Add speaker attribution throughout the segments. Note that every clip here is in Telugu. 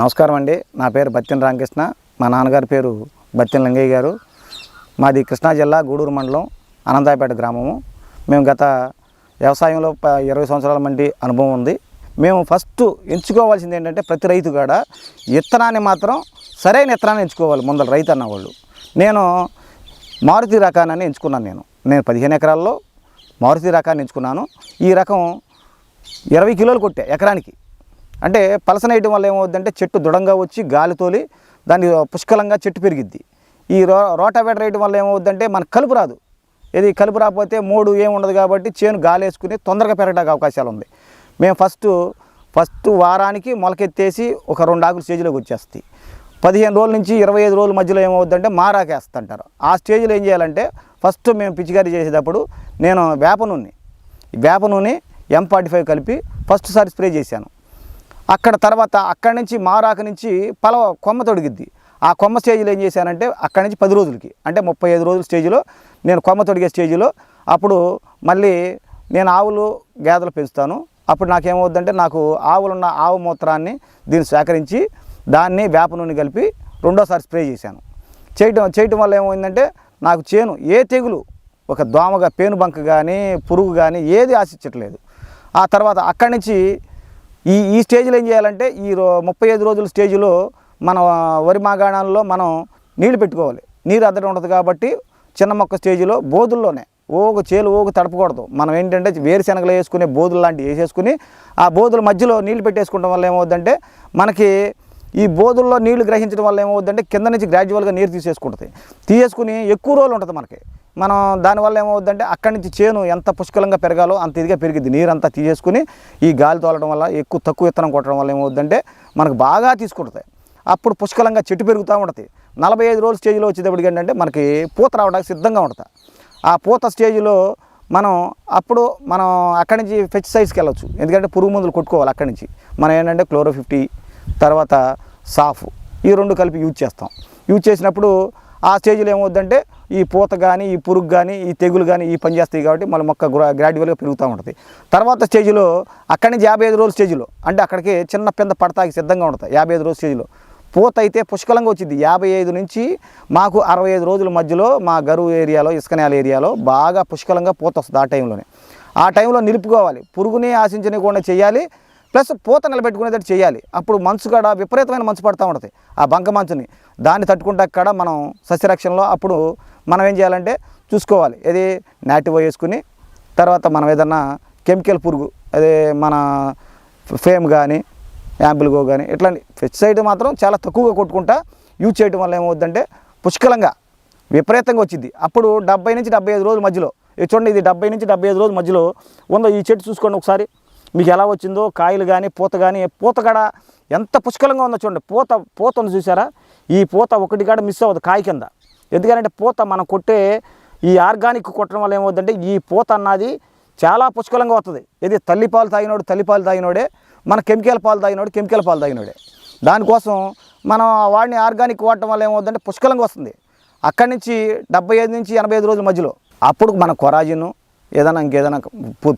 Speaker 1: నమస్కారం అండి నా పేరు బత్తిన రామకృష్ణ. మా నాన్నగారి పేరు బత్తిన లింగయ్య గారు. మాది కృష్ణా జిల్లా గూడూరు మండలం అనంతాయపేట గ్రామము. మేము గత వ్యవసాయంలో ప- ఇరవై సంవత్సరాల మంది అనుభవం ఉంది. మేము ఫస్ట్ ఎంచుకోవాల్సింది ఏంటంటే ప్రతి రైతు కాడ విత్తనాన్ని మాత్రం సరైన విత్తనాన్ని ఎంచుకోవాలి ముందర రైతు అన్నవాళ్ళు. నేను మారుతి రకాన్ని ఎంచుకున్నాను నేను. నేను పదిహేను ఎకరాల్లో మారుతి రకాన్ని ఎంచుకున్నాను. ఈ రకం ఇరవై కిలోలు కొట్టే ఎకరానికి. అంటే పలసన వేయడం వల్ల ఏమవుద్దంటే చెట్టు దృఢంగా వచ్చి గాలి తోలి దాని పుష్కలంగా చెట్టు పెరిగిద్ది. ఈ రో రోటావేటర్ వేయడం వల్ల ఏమవుద్దంటే మనకు కలుపు రాదు. ఇది కలుపు రాకపోతే మూడు ఏముండదు కాబట్టి చేను గాలి వేసుకుని తొందరగా పెరగడానికి అవకాశాలు ఉంది. మేము ఫస్ట్ ఫస్ట్ వారానికి మొలకెత్తేసి ఒక రెండు ఆకులు స్టేజ్లోకి వచ్చేస్తాయి. పదిహేను రోజుల నుంచి ఇరవై ఐదు రోజుల మధ్యలో ఏమవుద్దంటే మారాకేస్తుంటారు ఆ స్టేజ్లో ఏం చేయాలంటే ఫస్ట్ మేము పిచికారీ చేసేటప్పుడు నేను వేప నూనె వేప నూనె ఎం ఫార్టీ ఫైవ్ కలిపి ఫస్ట్ సారి స్ప్రే చేశాను. అక్కడ తర్వాత అక్కడి నుంచి మారాక నుంచి పలవ కొమ్మ తొడిగిద్ది. ఆ కొమ్మ స్టేజ్లో ఏం చేశానంటే అక్కడి నుంచి పది రోజులకి అంటే ముప్పై ఐదు రోజుల స్టేజ్లో నేను కొమ్మ తొడిగే స్టేజ్లో అప్పుడు మళ్ళీ నేను ఆవులు గేదెలు పెంచుతాను. అప్పుడు నాకేమవుద్దంటే నాకు ఆవులున్న ఆవు మూత్రాన్ని దీన్ని సేకరించి దాన్ని వేప నూనె కలిపి రెండోసారి స్ప్రే చేశాను. చేయటం చేయటం వల్ల ఏమైందంటే నాకు చేను ఏ తెగులు ఒక దోమగా పేనుబంక కానీ పురుగు కానీ ఏది ఆశించట్లేదు. ఆ తర్వాత అక్కడి నుంచి ఈ ఈ స్టేజ్లో ఏం చేయాలంటే ఈ రో ముప్పై ఐదు రోజుల స్టేజ్లో మన వరి మాగాణాల్లో మనం నీళ్ళు పెట్టుకోవాలి. నీరు అద్దడం ఉండదు కాబట్టి చిన్న మొక్క స్టేజ్లో బోధుల్లోనే ఓగు చేలు ఓగు తడపకూడదు. మనం ఏంటంటే వేరుశనగలు వేసుకునే బోధులు లాంటివి వేసేసుకుని ఆ బోధుల మధ్యలో నీళ్ళు పెట్టేసుకోవడం వల్ల ఏమవుద్దంటే మనకి ఈ బోధుల్లో నీళ్ళు గ్రహించడం వల్ల ఏమవుద్దంటే కింద నుంచి గ్రాడ్యువల్గా నీరు తీసేసుకుంటుంది. తీసేసుకుని ఎక్కువ రోజులు ఉంటుంది మనకి. మనం దానివల్ల ఏమవుద్దంటే అక్కడి నుంచి చేను ఎంత పుష్కలంగా పెరగాలో అంత ఇదిగా పెరిగింది నీరు అంతా తీసేసుకుని ఈ గాలి తోలడం వల్ల ఎక్కువ తక్కువ విత్తనం కొట్టడం వల్ల ఏమవుద్దంటే మనకు బాగా తీసుకుంటుంది. అప్పుడు పుష్కలంగా చెట్టు పెరుగుతూ ఉంటుంది. నలభై ఐదు రోజుల స్టేజ్లో వచ్చేటప్పటికి ఏంటంటే మనకి పూత రావడానికి సిద్ధంగా ఉంటుంది. ఆ పూత స్టేజ్లో మనం అప్పుడు మనం అక్కడి నుంచి పెస్టిసైడ్స్కి వెళ్ళొచ్చు. ఎందుకంటే పురుగు మందులు కొట్టుకోవాలి అక్కడి నుంచి. మనం ఏంటంటే క్లోరో ఫిఫ్టీ తర్వాత సాఫ్ ఈ రెండు కలిపి యూజ్ చేస్తాం. యూజ్ చేసినప్పుడు ఆ స్టేజ్లో ఏమవుద్దంటే ఈ పూత కానీ ఈ పురుగు కానీ ఈ తెగులు కానీ ఈ పని చేస్తాయి కాబట్టి మళ్ళీ మొక్క గ్రా గ్రాడ్యువల్గా పెరుగుతూ ఉంటుంది. తర్వాత స్టేజ్లో అక్కడి నుంచి యాభై ఐదు రోజుల స్టేజ్లో అంటే అక్కడికి చిన్న పెద్ద పడతాకి సిద్ధంగా ఉంటుంది. యాభై ఐదు రోజుల స్టేజ్లో పూత అయితే పుష్కలంగా వచ్చింది. యాభై ఐదు నుంచి మాకు అరవై ఐదు రోజుల మధ్యలో మా గరువు ఏరియాలో ఇసుకనేల ఏరియాలో బాగా పుష్కలంగా పూత వస్తుంది ఆ టైంలోనే. ఆ టైంలో నిలుపుకోవాలి. పురుగుని ఆశించని కూడా చేయాలి. ప్లస్ పూత నిలబెట్టుకునేటట్టు చేయాలి. అప్పుడు మంచు కాడ విపరీతమైన మంచు పడుతూ ఉంటుంది. ఆ బంక మంచుని దాన్ని తట్టుకుంటా కాడ మనం సస్యరక్షణలో అప్పుడు మనం ఏం చేయాలంటే చూసుకోవాలి. ఏది నాటివ్ వేసుకుని తర్వాత మనం ఏదన్నా కెమికల్ పురుగు అదే మన ఫేమ్ కానీ యాంపిల్గో కానీ ఇట్లాంటి పెస్టిసైడ్ మాత్రం చాలా తక్కువగా కొట్టుకుంటా యూజ్ చేయడం వల్ల ఏమవుద్దంటే పుష్కలంగా విపరీతంగా వచ్చింది అప్పుడు డెబ్బై నుంచి డెబ్బై ఐదు రోజుల మధ్యలో ఇది చూడండి ఇది డెబ్బై నుంచి డెబ్బై ఐదు రోజుల మధ్యలో ఉందో ఈ చెట్టు చూసుకోండి ఒకసారి. మీకు ఎలా వచ్చిందో కాయలు కానీ పూత కానీ పూత కాడ ఎంత పుష్కలంగా ఉందో చూడండి. పూత పూత ఉంది చూసారా? ఈ పూత ఒకటి కాడ మిస్ అవ్వదు కాయ కింద. ఎందుకంటే పూత మనం కొట్టే ఈ ఆర్గానిక్ కొట్టడం వల్ల ఏమవుతుందంటే ఈ పూత అన్నది చాలా పుష్కలంగా వస్తుంది. ఇది తల్లిపాలు తాగినోడు తల్లిపాలు తాగినోడే మన కెమికల్ పాలు తాగినోడు కెమికల్ పాలు తాగినోడే. దానికోసం మనం వాడిని ఆర్గానిక్ వాడటం వల్ల ఏమవుతుందంటే పుష్కలంగా వస్తుంది. అక్కడి నుంచి డెబ్బై ఐదు నుంచి ఎనభై ఐదు రోజుల మధ్యలో. అప్పుడు మన కొరాజిను ఏదైనా ఇంకేదైనా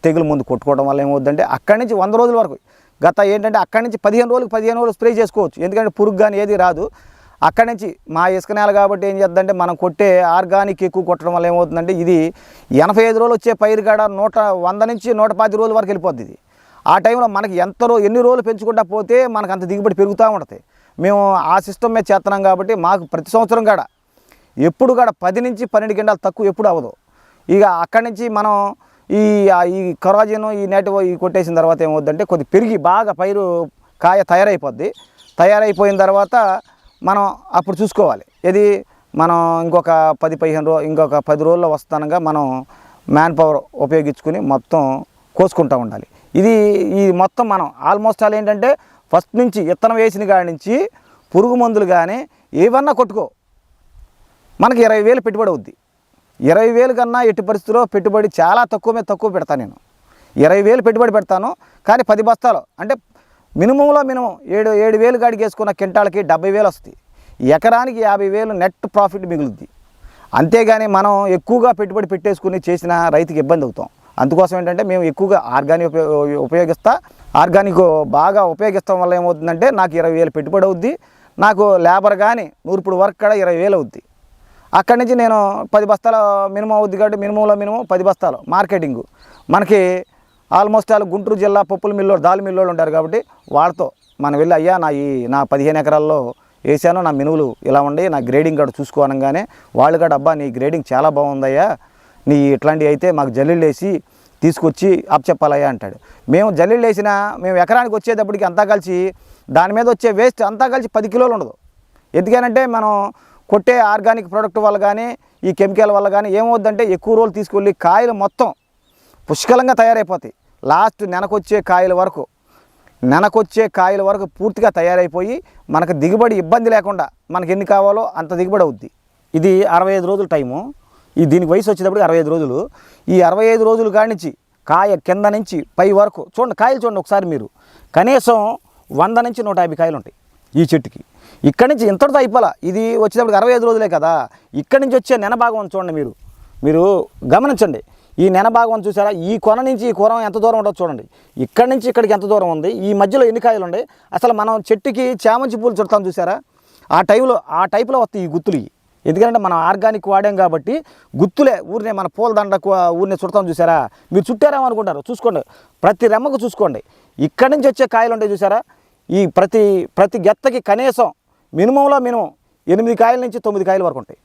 Speaker 1: తెగులు ముందు కొట్టుకోవడం వల్ల ఏమవుద్దంటే అక్కడి నుంచి వంద రోజుల వరకు. గత ఏంటంటే అక్కడి నుంచి పదిహేను రోజులు పదిహేను రోజులు స్ప్రే చేసుకోవచ్చు. ఎందుకంటే పురుగు కానీ ఏది రాదు. అక్కడి నుంచి మా ఇసుక నేల కాబట్టి ఏం చేద్దంటే మనం కొట్టే ఆర్గానిక్ ఎక్కువ కొట్టడం వల్ల ఏమవుతుందంటే ఇది ఎనభై ఐదు రోజులు వచ్చే పైరు కాడ నూట వంద నుంచి నూట పాతి రోజుల వరకు వెళ్ళిపోద్ది ఇది. ఆ టైంలో మనకి ఎంత రో ఎన్ని రోజులు పెంచుకుంటా పోతే మనకు అంత దిగుబడి పెరుగుతూ ఉంటుంది. మేము ఆ సిస్టమ్ మీద చేస్తున్నాం కాబట్టి మాకు ప్రతి సంవత్సరం కాడ ఎప్పుడు కాడ పది నుంచి పన్నెండు గంటలు తక్కువ ఎప్పుడు అవ్వదు. ఇక అక్కడి నుంచి మనం ఈ ఈ కొరాజిన్ ఈ నెట్ ఈ కొట్టేసిన తర్వాత ఏమవుద్దంటే కొద్ది పెరిగి బాగా పైరు కాయ తయారైపోద్ది. తయారైపోయిన తర్వాత మనం అప్పుడు చూసుకోవాలి. ఇది మనం ఇంకొక పది పదిహేను రో ఇంకొక పది రోజుల్లో వస్తానగా మనం మ్యాన్ పవర్ ఉపయోగించుకుని మొత్తం కోసుకుంటూ ఉండాలి. ఇది ఈ మొత్తం మనం ఆల్మోస్ట్ ఆల్ ఏంటంటే ఫస్ట్ నుంచి ఇత్తనం వేసిన కాడి నుంచి పురుగు మందులు కానీ ఏవన్నా కొట్టుకో. మనకి ఇరవై వేలు పెట్టుబడి అవుద్ది. ఇరవై వేలు కన్నా ఎట్టి పరిస్థితిలో పెట్టుబడి చాలా తక్కువ మీద తక్కువ పెడతాను నేను. ఇరవై వేలు పెట్టుబడి పెడతాను కానీ పది బస్తాలు. అంటే మినిమంలో మినిమం ఏడు ఏడు వేలు కాడికి వేసుకున్న కింటాలకి డెబ్బై వేలు వస్తుంది ఎకరానికి యాభై వేలు నెట్ ప్రాఫిట్ మిగులుద్ది. అంతేగాని మనం ఎక్కువగా పెట్టుబడి పెట్టేసుకుని చేసిన రైతుకి ఇబ్బంది అవుతాం. అందుకోసం ఏంటంటే మేము ఎక్కువగా ఆర్గానిక్ ఉపయోగిస్తా ఆర్గానిక్ బాగా ఉపయోగిస్తాం వల్ల ఏమవుతుందంటే నాకు ఇరవై వేలు పెట్టుబడి అవుద్ది నాకు లేబర్ కానీ నూర్పుడు వర్క్ కూడా ఇరవై వేలు అవుద్ది. అక్కడి నుంచి నేను పది బస్తాల మినిమం అవుద్ది కాబట్టి మినిమంలో మినిమం పది బస్తాలు మార్కెటింగ్. మనకి ఆల్మోస్ట్ ఆల్ గుంటూరు జిల్లా పప్పుల మిల్లోడు దాల్ మిల్లోళ్ళు ఉంటారు కాబట్టి వాళ్ళతో మనం వెళ్ళి అయ్యా నా ఈ నా పదిహేను ఎకరాల్లో వేసాను నా మినువులు ఇలా ఉండి నా గ్రేడింగ్ కూడా చూసుకోనగానే వాళ్ళు కూడా అబ్బా నీ గ్రేడింగ్ చాలా బాగుందయ్యా నీ ఇట్లాంటివి అయితే మాకు జల్లీలు వేసి తీసుకొచ్చి అప్పచెప్పాలయ్యా అంటాడు. మేము జల్లీలు వేసినా మేము ఎకరానికి వచ్చేటప్పటికి అంతా కలిసి దాని మీద వచ్చే వేస్ట్ అంతా కలిసి పది కిలోలు ఉండదు. ఎందుకనంటే మనం కొట్టే ఆర్గానిక్ ప్రోడక్ట్ వల్ల కానీ ఈ కెమికల్ వల్ల కానీ ఏమవుద్దంటే ఎక్కువ రోజులు తీసుకెళ్ళి కాయలు మొత్తం పుష్కలంగా తయారైపోతాయి. లాస్ట్ నెనకొచ్చే కాయల వరకు నెనకొచ్చే కాయల వరకు పూర్తిగా తయారైపోయి మనకు దిగుబడి ఇబ్బంది లేకుండా మనకి ఎన్ని కావాలో అంత దిగుబడి అవుద్ది. ఇది అరవై ఐదు రోజుల టైము. ఈ దీనికి వయసు వచ్చేటప్పుడు అరవై ఐదు రోజులు. ఈ అరవై ఐదు రోజులు కానించి కాయ కింద నుంచి పై వరకు చూడండి కాయలు చూడండి ఒకసారి మీరు. కనీసం వంద నుంచి నూట యాభై కాయలు ఉంటాయి ఈ చెట్టుకి. ఇక్కడి నుంచి ఇంతటితో అయిపోలా. ఇది వచ్చేటప్పటికి అరవై ఐదు రోజులే కదా. ఇక్కడి నుంచి వచ్చే నెన భాగం చూడండి మీరు. మీరు గమనించండి. ఈ నెన భాగం చూసారా? ఈ కొన నుంచి ఈ కొరం ఎంత దూరం ఉండదు చూడండి. ఇక్కడి నుంచి ఇక్కడికి ఎంత దూరం ఉంది? ఈ మధ్యలో ఎన్ని కాయలు ఉన్నాయి అసలు మనం చెట్టుకి చామంతి పూలు చుడతాం చూసారా? ఆ టైంలో ఆ టైపులో వస్తాయి ఈ గుత్తులు. ఎందుకంటే మనం ఆర్గానిక్ వాడాం కాబట్టి గుత్తులే ఊరినే మన పూల దండకు ఊరినే చుడతాం చూసారా? మీరు చుట్టారేమో అనుకుంటారు. చూసుకోండి. ప్రతి రెమ్మకు చూసుకోండి. ఇక్కడి నుంచి వచ్చే కాయలు ఉంటాయి చూసారా? ఈ ప్రతి ప్రతి గెత్తకి కనీసం మినిమంలో మినిమం ఎనిమిది కాయల నుంచి తొమ్మిది కాయల వరకు ఉంటాయి.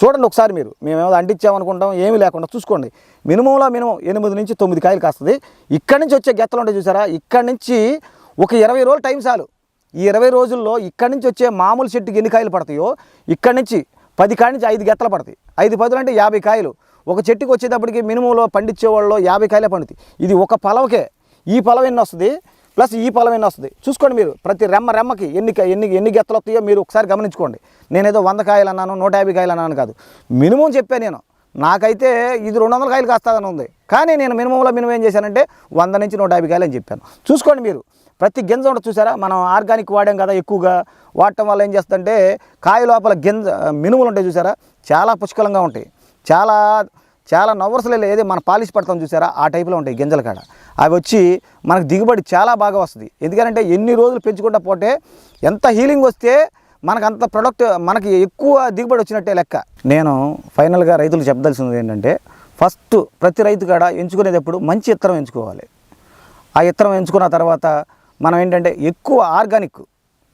Speaker 1: చూడండి ఒకసారి మీరు మేమేమో అంటించామనుకుంటాం ఏమీ లేకుండా చూసుకోండి. మినిమంలో మినిమం ఎనిమిది నుంచి తొమ్మిది కాయలు కాస్తుంది. ఇక్కడి నుంచి వచ్చే గెత్తలు ఉంటాయి చూసారా? ఇక్కడి నుంచి ఒక ఇరవై రోజులు టైం చాలు. ఈ ఇరవై రోజుల్లో ఇక్కడి నుంచి వచ్చే మామూలు చెట్టుకి ఎన్ని కాయలు పడతాయో ఇక్కడి నుంచి పది కాడి నుంచి ఐదు గెత్తలు పడతాయి. ఐదు పదులు అంటే యాభై కాయలు. ఒక చెట్టుకి వచ్చేటప్పటికి మినిమంలో పండించే వాళ్ళు యాభై కాయలే పండుతాయి. ఇది ఒక పొలవకే. ఈ పొలం ఎన్ని వస్తుంది? ప్లస్ ఈ పొలం ఎన్ని వస్తుంది. చూసుకోండి మీరు ప్రతి రెమ్మ రెమ్మకి ఎన్ని ఎన్ని ఎన్ని గెత్తలు వస్తాయో మీరు ఒకసారి గమనించుకోండి. నేనేదో వంద కాయలు అన్నాను నూట యాభై కాయలు అన్నాను కాదు. మినిమం చెప్పాను నేను. నాకైతే ఇది రెండు వందల కాయలు కాస్తాదని ఉంది. కానీ నేను మినిమంలో మినిమం ఏం చేశానంటే వంద నుంచి నూట యాభై కాయలు అని చెప్పాను. చూసుకోండి మీరు. ప్రతి గింజ ఉండదు చూసారా మనం ఆర్గానిక్ వాడాం కదా ఎక్కువగా. వాడటం వల్ల ఏం చేస్తుందంటే కాయ లోపల గింజ మినుములు ఉంటాయి చూసారా చాలా పుష్కలంగా ఉంటాయి. చాలా చాలా నవ్వర్సలేదు ఏది మన పాలిష్ పడతాం చూసారా? ఆ టైప్లో ఉంటాయి గింజల కాడ. అవి వచ్చి మనకు దిగుబడి చాలా బాగా వస్తుంది. ఎందుకంటే ఎన్ని రోజులు పెంచుకుంటా పోతే ఎంత హీలింగ్ వస్తే మనకు అంత ప్రొడక్ట్ మనకి ఎక్కువ దిగుబడి వచ్చినట్టే లెక్క. నేను ఫైనల్గా రైతులు చెప్పదలసింది ఏంటంటే ఫస్ట్ ప్రతి రైతు కాడ ఎంచుకునేటప్పుడు మంచి ఇత్తనం ఎంచుకోవాలి. ఆ ఇత్తనం ఎంచుకున్న తర్వాత మనం ఏంటంటే ఎక్కువ ఆర్గానిక్.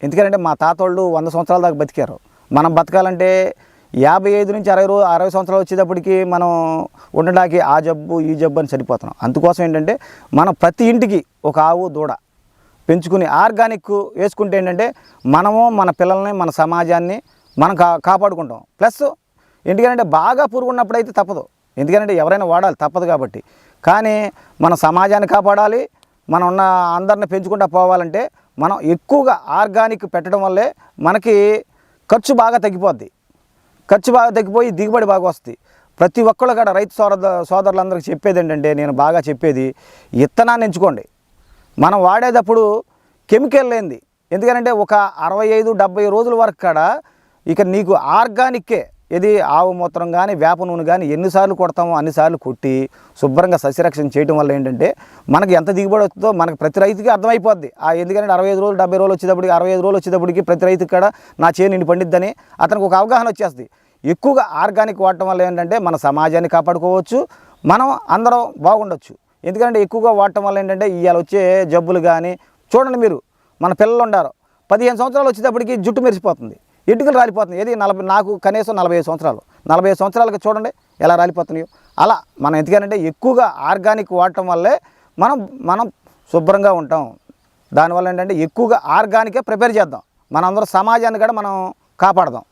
Speaker 1: ఎందుకంటే మా తాతోళ్ళు వంద సంవత్సరాల దాకా బతికారు. మనం బతకాలంటే యాభై ఐదు నుంచి అరవై రోజు అరవై సంవత్సరాలు వచ్చేటప్పటికి మనం ఉండడానికి ఆ జబ్బు ఈ జబ్బు అని సరిపోతున్నాం. అందుకోసం ఏంటంటే మనం ప్రతి ఇంటికి ఒక ఆవు దూడ పెంచుకుని ఆర్గానిక్ వేసుకుంటే ఏంటంటే మనము మన పిల్లల్ని మన సమాజాన్ని మనం కా కాపాడుకుంటాం. ప్లస్ ఎందుకంటే బాగా పురుగున్నప్పుడు అయితే తప్పదు. ఎందుకంటే ఎవరైనా వాడాలి తప్పదు కాబట్టి. కానీ మన సమాజాన్ని కాపాడాలి మనం ఉన్న అందరిని పెంచుకుంటా పోవాలంటే మనం ఎక్కువగా ఆర్గానిక్ పెట్టడం వల్లే మనకి ఖర్చు బాగా తగ్గిపోద్ది. ఖర్చు బాగా తగ్గిపోయి దిగుబడి బాగా వస్తుంది. ప్రతి ఒక్కళ్ళు కూడా రైతు సోదర సోదరులందరికీ చెప్పేది ఏంటంటే నేను బాగా చెప్పేది ఇత్తనాన్ని ఎంచుకోండి. మనం వాడేటప్పుడు కెమికల్ లేనిది. ఎందుకంటే ఒక అరవై ఐదు డెబ్బై రోజుల వరకు కాడ ఇక నీకు ఆర్గానిక్కే. ఇది ఆవు మూత్రం కానీ వేప నూనె కానీ ఎన్నిసార్లు కొడతామో అన్నిసార్లు కొట్టి శుభ్రంగా సస్యరక్షణ చేయడం వల్ల ఏంటంటే మనకి ఎంత దిగుబడి వస్తుందో మనకి ప్రతి రైతుకి అర్థమైపోద్ది. ఆ ఎందుకంటే అరవై ఐదు రోజులు డెబ్బై రోజులు వచ్చేటప్పటికి అరవై ఐదు రోజులు వచ్చేటప్పటికి ప్రతి రైతుకి కూడా నా చేను నిండి పండిద్దని అతనికి ఒక అవగాహన వచ్చేస్తుంది. ఎక్కువగా ఆర్గానిక్ వాడటం వల్ల ఏంటంటే మన సమాజాన్ని కాపాడుకోవచ్చు మనం అందరం బాగుండొచ్చు. ఎందుకంటే ఎక్కువగా వాడటం వల్ల ఏంటంటే ఇవాళ వచ్చే జబ్బులు కానీ చూడండి మీరు మన పిల్లలు ఉండారు. పదిహేను సంవత్సరాలు వచ్చేటప్పటికి జుట్టు మెరిసిపోతుంది ఎటుకలు రాలిపోతుంది. ఏది నలభై నాకు కనీసం నలభై సంవత్సరాలు. నలభై సంవత్సరాలకి చూడండి ఎలా రాలిపోతున్నాయో. అలా మనం ఎందుకంటే ఎక్కువగా ఆర్గానిక్ వాడటం వల్లే మనం మనం శుభ్రంగా ఉంటాం. దానివల్ల ఏంటంటే ఎక్కువగా ఆర్గానికే ప్రిపేర్ చేద్దాం. మనందరం సమాజాన్ని కూడా మనం కాపాడదాం.